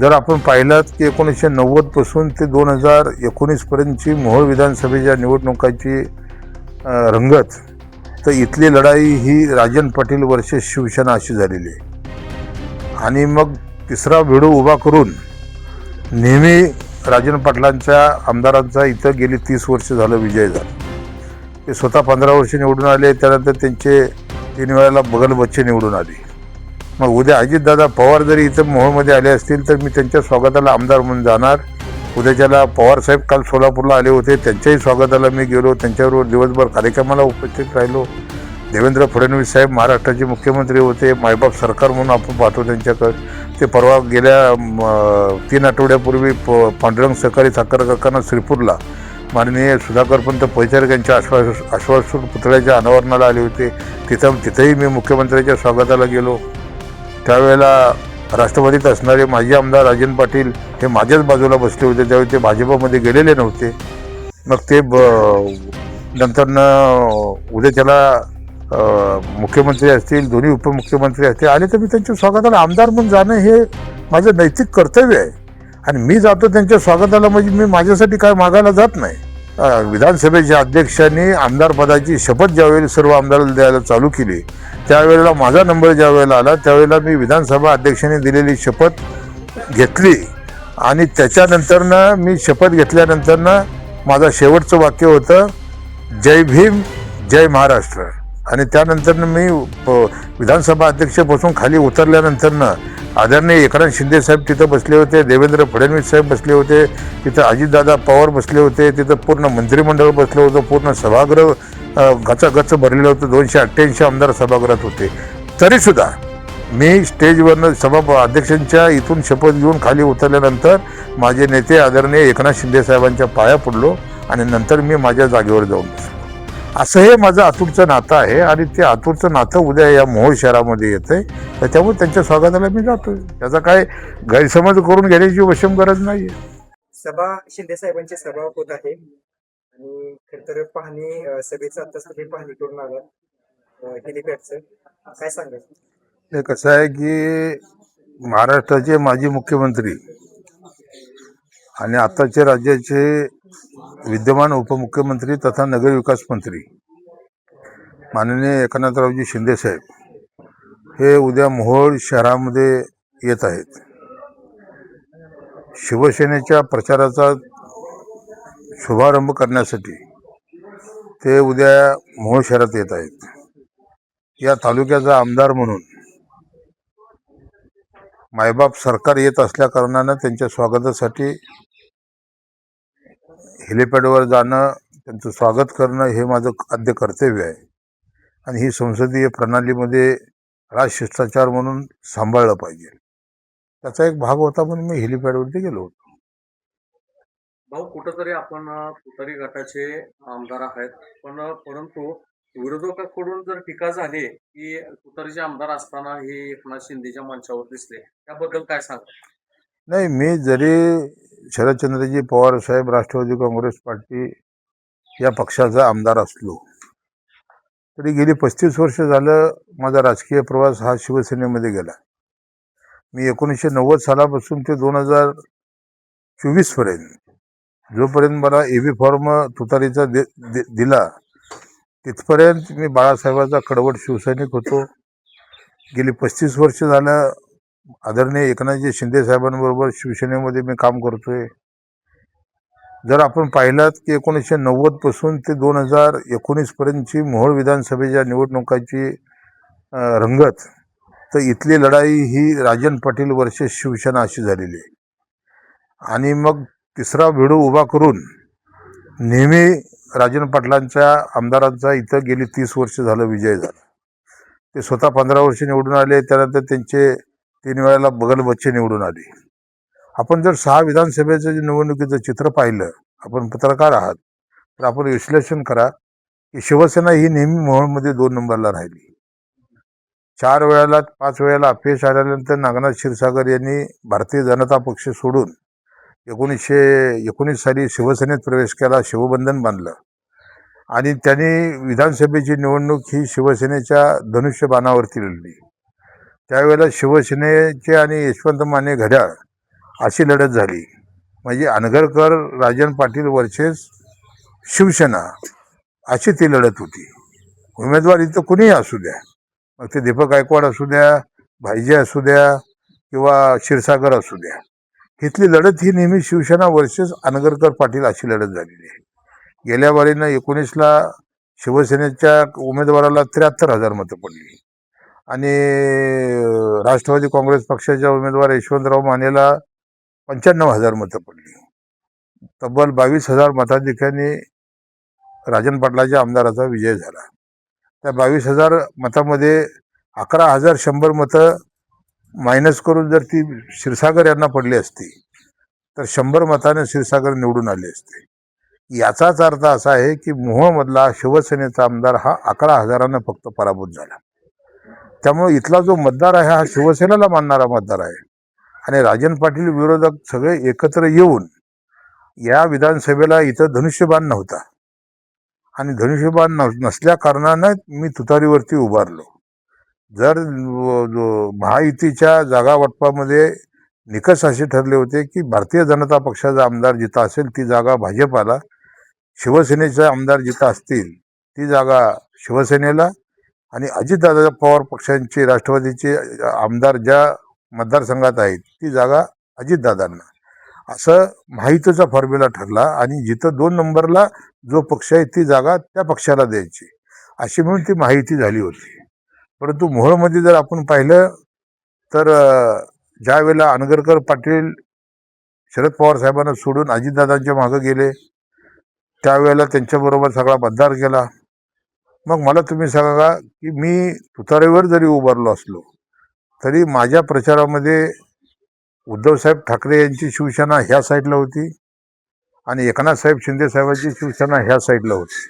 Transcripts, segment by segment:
जर आपण पाहिलं की एकोणीसशे नव्वदपासून ते दोन हजार एकोणीसपर्यंतची मोहोळ विधानसभेच्या निवडणुकाची रंगत तर इथली लढाई ही राजन पाटील वर्सेस शिवसेना अशी झालेली आहे. आणि मग तिसरा भिडू उभा करून नेहमी राजन पाटलांच्या आमदारांचा इथं गेली तीस वर्ष झालं विजय झाला. ते स्वतः पंधरा वर्ष निवडून आले त्यानंतर त्यांचे तीन वेळेला बगल बच्चे निवडून आले. मग उद्या अजितदादा पवार जरी इथं मोहोळमध्ये आले असतील तर मी त्यांच्या स्वागताला आमदार म्हणून जाणार. उद्याच्याला पवारसाहेब काल सोलापूरला आले होते त्यांच्याही स्वागताला मी गेलो. त्यांच्याबरोबर दिवसभर कार्यक्रमाला उपस्थित राहिलो. देवेंद्र फडणवीस साहेब महाराष्ट्राचे मुख्यमंत्री होते. मायबाप सरकार म्हणून आपण पाहतो त्यांच्याकडे. ते परवा गेल्या तीन आठवड्यापूर्वी प पांडुरंग सहकारी साखर कारखाना श्रीपूरला माननीय सुधाकर पंत पैचारक यांच्या आश्वास आश्वासन पुतळ्याच्या अनावरणाला आले होते. तिथं तिथंही मी मुख्यमंत्र्यांच्या स्वागताला गेलो. त्यावेळेला राष्ट्रवादीत असणारे माजी आमदार राजन पाटील हे माझ्याच बाजूला बसले होते त्यावेळी ते भाजपमध्ये गेलेले नव्हते. मग ते ब नंतरनं उद्या त्याला मुख्यमंत्री असतील दोन्ही उपमुख्यमंत्री असतील आले तर मी त्यांच्या स्वागताला आमदार म्हणून जाणं हे माझं नैतिक कर्तव्य आहे. आणि मी जातो त्यांच्या स्वागताला म्हणजे मी माझ्यासाठी काय मागायला जात नाही. विधानसभेच्या अध्यक्षांनी आमदारपदाची शपथ ज्यावेळी सर्व आमदाराला द्यायला चालू केली त्यावेळेला माझा नंबर ज्या वेळेला आला त्यावेळेला मी विधानसभा अध्यक्षांनी दिलेली शपथ घेतली. आणि त्याच्यानंतरनं मी शपथ घेतल्यानंतरनं माझं शेवटचं वाक्य होतं जय भीम जय महाराष्ट्र. आणि त्यानंतरनं मी प- विधानसभा अध्यक्षपासून खाली उतरल्यानंतरनं आदरणीय एकनाथ शिंदे साहेब तिथं बसले होते देवेंद्र फडणवीस साहेब बसले होते तिथं अजितदादा पवार बसले होते तिथं पूर्ण मंत्रिमंडळ बसलं होतं पूर्ण सभागृह गचागच भरलेलं होतं. दोनशे अठ्ठ्याऐंशी आमदार सभागृहात होते. तरीसुद्धा मी स्टेजवरनं सभा अध्यक्षांच्या इथून शपथ घेऊन खाली उतरल्यानंतर माझे नेते आदरणीय एकनाथ शिंदे साहेबांच्या पाया पडलो आणि नंतर मी माझ्या जागेवर जाऊन बसलो. असं हे माझं आतूरचं नातं आहे आणि ते आतूरचं नातं उद्या या मोहोळ शहरामध्ये येतं आहे त्याच्यामुळे त्यांच्या स्वागताला मी जातो त्याचा काय गैरसमज करून घेण्याची वशम गरज नाही आहे सभा शिंदे साहेबांची सभा होत आहे. आणि खर तर पाहणी सभेचं आता सगळी पाहणी करून आलात हेलिपॅडचं. काय सांगाल? हे कसं आहे की महाराष्ट्राचे माजी मुख्यमंत्री आणि आताचे राज्याचे विद्यमान उपमुख्यमंत्री तथा नगरविकास मंत्री माननीय एकनाथरावजी शिंदेसाहेब हे उद्या मोहोळ शहरामध्ये येत आहेत. शिवसेनेच्या प्रचाराचा शुभारंभ करण्यासाठी ते उद्या मोहोळ शहरात येत आहेत. या तालुक्याचा आमदार म्हणून मायबाप सरकार येत असल्या कारणानं त्यांच्या स्वागतासाठी हेलिपॅडवर जाणं त्यांचं स्वागत करणं हे माझं आद्य कर्तव्य आहे. आणि ही संसदीय प्रणालीमध्ये राजशिष्टाचार म्हणून सांभाळलं पाहिजे. त्याचा एक भाग होता म्हणून मी हेलिपॅडवरती गेलो होतो. भाऊ कुठंतरी आपण अ, तुतारी गटाचे आमदार आहेत. पण परंतु विरोधकाकडून जर टीका झाली की तुतारीचे आमदार असताना हे एकनाथ शिंदेच्या मंचावर दिसले त्याबद्दल काय सांग नाही मी जरी शरदचंद्रजी पवार साहेब राष्ट्रवादी काँग्रेस पार्टी या पक्षाचा आमदार असलो तरी गेली पस्तीस वर्ष झालं माझा राजकीय प्रवास हा शिवसेनेमध्ये गेला. मी एकोणीसशे नव्वद सालापासून ते दोन हजार चोवीसपर्यंत जोपर्यंत मला ए व्ही फॉर्म तुतारीचा दे दि, दिला तिथपर्यंत मी बाळासाहेबाचा कडवट शिवसैनिक होतो. गेली पस्तीस वर्ष झालं आदरणीय एकनाथजी शिंदे साहेबांबरोबर शिवसेनेमध्ये मी काम करतोय. जर आपण पाहिलात की एकोणीसशे नव्वदपासून ते दोन हजार एकोणीसपर्यंतची मोहोळ विधानसभेच्या निवडणुकाची रंगत तर इथली लढाई ही राजन पाटील वर्सेस शिवसेना अशी झालेली आहे. आणि मग तिसरा भिडू उभा करून नेहमी राजन पाटलांच्या आमदारांचा इथं गेली तीस वर्ष झालं विजय झाला. ते स्वतः पंधरा वर्ष निवडून आले त्यानंतर त्यांचे तीन वेळेला बगल बच्चे निवडून आले. आपण जर सहा विधानसभेचं जे निवडणुकीचं चित्र पाहिलं आपण पत्रकार आहात तर आपण विश्लेषण करा की शिवसेना ही नेहमी मोहोळमध्ये दोन नंबरला राहिली. चार वेळेला पाच वेळेला अपयश आल्यानंतर नागनाथ क्षीरसागर यांनी भारतीय जनता पक्ष सोडून एकोणीसशे एकोणीस साली शिवसेनेत प्रवेश केला शिवबंधन बांधलं. आणि त्यांनी विधानसभेची निवडणूक ही शिवसेनेच्या धनुष्यबाणावरती लढली. त्यावेळेला शिवसेनेचे आणि यशवंत माने घड्याळ अशी लढत झाली. म्हणजे अनगरकर राजन पाटील वर्सेस शिवसेना अशी ती लढत होती. उमेदवार इथं कुणीही असू द्या. मग ते दीपक गायकवाड असू द्या भाईजे असू द्या किंवा क्षीरसागर असू द्या. इथली लढत ही नेहमी शिवसेना वर्सेस अनगरकर पाटील अशी लढत झालेली आहे. गेल्या वारीनं एकोणीसला शिवसेनेच्या उमेदवाराला त्र्याहत्तर हजार मतं पडली. आणि राष्ट्रवादी काँग्रेस पक्षाच्या उमेदवार यशवंतराव मानेला पंच्याण्णव हजार मतं पडली. तब्बल बावीस हजार मताधिक्याने राजन पाटलाच्या आमदाराचा विजय झाला. त्या बावीस हजार मतामध्ये अकरा हजार शंभर मतं मायनस करून जर ती क्षीरसागर यांना पडली असती तर शंभर मताने क्षीरसागर निवडून आले असते. याचाच अर्थ असा आहे की मोहमधला शिवसेनेचा आमदार हा अकरा हजारानं फक्त पराभूत झाला. त्यामुळे इथला जो मतदार आहे हा शिवसेनेला मानणारा मतदार आहे. आणि राजन पाटील विरोधक सगळे एकत्र येऊन या विधानसभेला इथं धनुष्यबाण नव्हता. आणि धनुष्यबाण नसल्या कारणानं मी तुतारीवरती उभारलो. जर महायुतीच्या जागा वाटपामध्ये निकष असे ठरले होते की भारतीय जनता पक्षाचा आमदार जिथं असेल ती जागा भाजपाला शिवसेनेचे आमदार जिथं असतील ती जागा शिवसेनेला आणि अजितदादा पवार पक्षांचे राष्ट्रवादीचे आमदार ज्या मतदारसंघात आहेत ती जागा अजितदादांना. असं माहितीचा फॉर्म्युला ठरला आणि जिथं दोन नंबरला जो पक्ष आहे ती जागा त्या पक्षाला द्यायची. अशी म्हणून ती माहिती झाली होती. परंतु मोहोळमध्ये जर आपण पाहिलं तर ज्या वेळेला अनगरकर पाटील शरद पवार साहेबांना सोडून अजितदादांच्या मागं गेले त्यावेळेला त्यांच्याबरोबर सगळा मतदार केला मग मला तुम्ही सांगा की मी तुतारेवर जरी उभारलो असलो तरी माझ्या प्रचारामध्ये उद्धवसाहेब ठाकरे यांची शिवसेना ह्या साईडला होती आणि एकनाथ साहेब शिवसेना ह्या साईडला होती.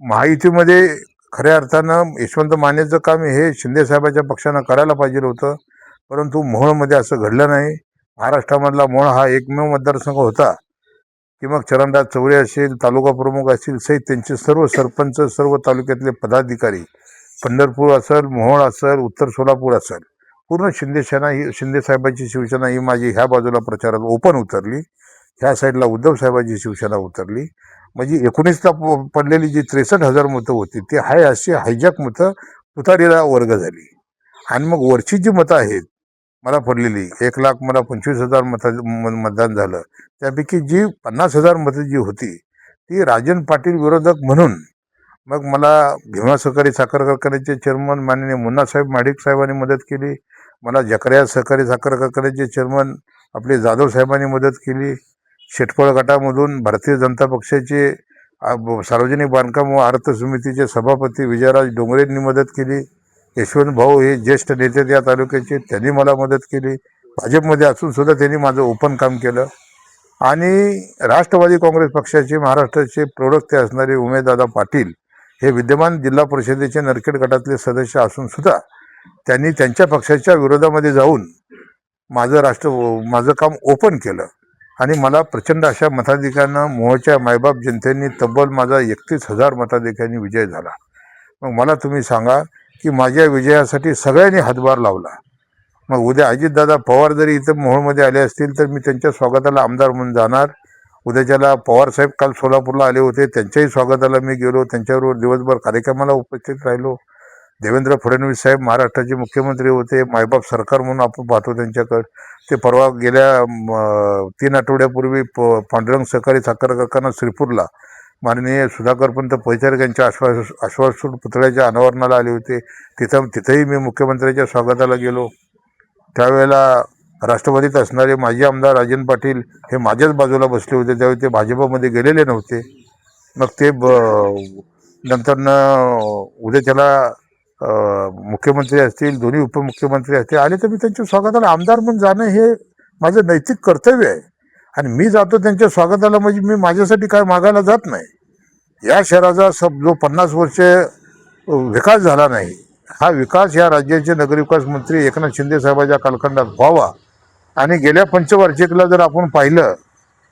महायुतीमध्ये खऱ्या अर्थानं यशवंत मानेचं काम हे शिंदेसाहेबाच्या पक्षानं करायला पाहिजे होतं. परंतु मोहोळमध्ये असं घडलं नाही. महाराष्ट्रामधला मोहोळ हा एकमेव मतदारसंघ होता. की मग चरणदास चौरे असेल तालुका प्रमुख असतील सहित त्यांचे सर्व सरपंच सर्व तालुक्यातले पदाधिकारी पंढरपूर असेल मोहोळ असेल उत्तर सोलापूर असेल. पूर्ण शिंदेसेना ही शिंदेसाहेबांची शिवसेना ही माझी ह्या बाजूला प्रचारात ओपन उतरली. ह्या साईडला उद्धव साहेबांची शिवसेना उतरली. म्हणजे एकोणीसला प- पडलेली जी त्रेसष्ट हजार मतं होती ती हाय अशी हायजॅक मतं तुतारीला वर्ग झाली. आणि मग वरची जी मतं आहेत मला पडलेली एक लाख मला पंचवीस हजार मता म- मतदान झालं. त्यापैकी जी पन्नास हजार मतं जी होती ती राजन पाटील विरोधक म्हणून मग मला भीमा सहकारी साखर कारखान्याचे चेअरमन माननीय मुन्नासाहेब माडिक साहेबांनी मदत केली. मला जकऱ्या सहकारी साखर कारखान्याचे चेअरमन आपले जाधव साहेबांनी मदत केली. शेटफळ गटामधून भारतीय जनता पक्षाचे सार्वजनिक बांधकाम व अर्थ समितीचे सभापती विजयराज डोंगरेंनी मदत केली. यशवंत भाऊ हे ज्येष्ठ नेते त्या तालुक्याचे त्यांनी मला मदत केली. भाजपमध्ये असूनसुद्धा त्यांनी माझं ओपन काम केलं. आणि राष्ट्रवादी काँग्रेस पक्षाचे महाराष्ट्राचे प्रवक्ते असणारे उमेददादा पाटील हे विद्यमान जिल्हा परिषदेचे नरखेड गटातले सदस्य असूनसुद्धा त्यांनी त्यांच्या पक्षाच्या विरोधामध्ये जाऊन माझं राष्ट्र माझं काम ओपन केलं. आणि मला प्रचंड अशा मताधिकांना मोहच्या मायबाप जनतेने तब्बल माझा एकतीस हजार मताधिकांनी विजय झाला. मग मला तुम्ही सांगा की माझ्या विजयासाठी सगळ्यांनी हातभार लावला. मग उद्या अजितदादा पवार जरी इथं मोहोळमध्ये आले असतील तर मी त्यांच्या स्वागताला आमदार म्हणून जाणार. उद्याच्याला पवारसाहेब काल सोलापूरला आले होते त्यांच्याही स्वागताला मी गेलो. त्यांच्याबरोबर दिवसभर कार्यक्रमाला उपस्थित राहिलो. देवेंद्र फडणवीस साहेब महाराष्ट्राचे मुख्यमंत्री होते मायबाप सरकार म्हणून आपण पाहतो त्यांच्याकडं. ते परवा गेल्या तीन आठवड्यापूर्वी प पांडुरंग सहकारी साखर कारखाना श्रीपूरला माननीय सुधाकरपंत पैचारक यांच्या आश्वास आश्वासन पुतळ्याच्या अनावरणाला आले होते. तिथं तिथंही मी मुख्यमंत्र्यांच्या स्वागताला गेलो. त्यावेळेला राष्ट्रवादीत असणारे माजी आमदार राजन पाटील हे माझ्याच बाजूला बसले होते. त्यावेळी ते भाजपमध्ये गेलेले नव्हते. मग ते ब नंतरनं उद्या त्याला मुख्यमंत्री असतील दोन्ही उपमुख्यमंत्री असतील आले तर मी त्यांच्या स्वागताला आमदार म्हणून जाणं हे माझं नैतिक कर्तव्य आहे. आणि मी जातो त्यांच्या स्वागताला म्हणजे मी माझ्यासाठी काय मागायला जात नाही. या शहराचा सब जो पन्नास वर्ष विकास झाला नाही हा विकास या राज्याचे नगरविकास मंत्री एकनाथ शिंदे साहेबाच्या कालखंडात व्हावा. आणि गेल्या पंचवार्षिकला जर आपण पाहिलं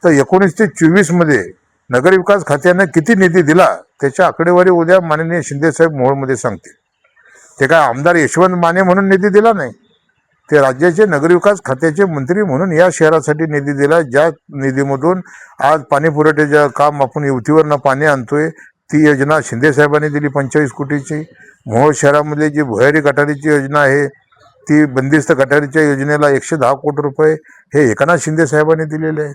तर एकोणीस ते चोवीसमध्ये नगरविकास खात्यानं किती निधी दिला त्याच्या आकडेवारी उद्या माननीय शिंदेसाहेब मोहोळमध्ये सांगतील. ते काय आमदार यशवंत माने म्हणून निधी दिला नाही? ते राज्याचे नगरविकास खात्याचे मंत्री म्हणून या शहरासाठी निधी दिला ज्या निधीमधून आज पाणी पुरवठ्याचं काम आपण युतीवरनं पाणी आणतोय ती योजना शिंदे साहेबांनी दिली पंचेचाळीस कोटीची. मोहोळ शहरामध्ये जी भुयारी गटारीची योजना आहे ती बंदिस्त गटारीच्या योजनेला एकशे दहा कोटी रुपये हे एकनाथ शिंदे साहेबांनी दिलेले आहेत.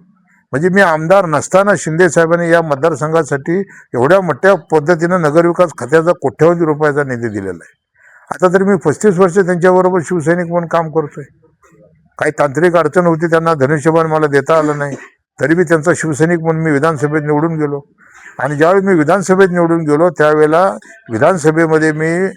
म्हणजे मी आमदार नसताना शिंदे साहेबांनी या मतदारसंघासाठी एवढ्या मोठ्या पद्धतीनं नगरविकास खात्याचा कोट्यवधी रुपयाचा निधी दिलेला आहे. आता तरी मी पस्तीस वर्ष त्यांच्याबरोबर शिवसैनिक म्हणून काम करतोय. काही तांत्रिक अडचण होती त्यांना धनुष्यबाण मला देता आलं नाही. तरी मी त्यांचा शिवसैनिक म्हणून मी विधानसभेत निवडून गेलो. आणि ज्यावेळी मी विधानसभेत निवडून गेलो त्यावेळेला विधानसभेमध्ये मी